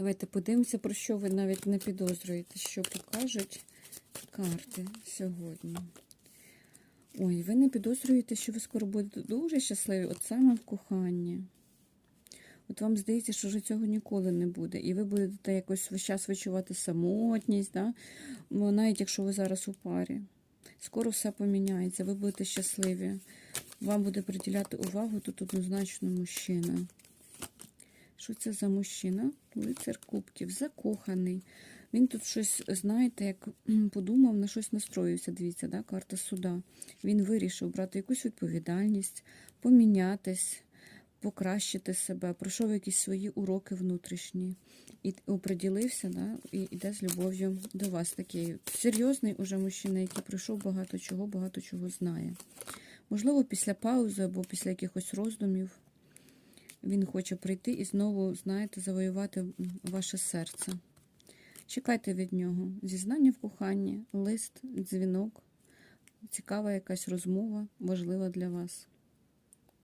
Давайте подивимося, про що ви навіть не підозрюєте, що покажуть карти сьогодні. Ой, ви не підозрюєте, що ви скоро будете дуже щасливі, от саме в коханні. От вам здається, що вже цього ніколи не буде. І ви будете якось весь час відчувати самотність, да? Навіть якщо ви зараз у парі. Скоро все поміняється, ви будете щасливі. Вам буде приділяти увагу тут однозначно мужчина. Що це за мужчина? Лицар кубків, закоханий. Він тут щось, знаєте, як подумав, на щось настроївся. Дивіться, да? карта суда. Він вирішив брати якусь відповідальність, помінятись, покращити себе, пройшов якісь свої уроки внутрішні і оприділився, да? і йде з любов'ю до вас. Такий серйозний уже мужчина, який пройшов багато чого, багато чого знає. Можливо, після паузи або після якихось роздумів він хоче прийти і знову, знаєте, завоювати ваше серце. Чекайте від нього. Зізнання в коханні, лист, дзвінок, цікава якась розмова, важлива для вас.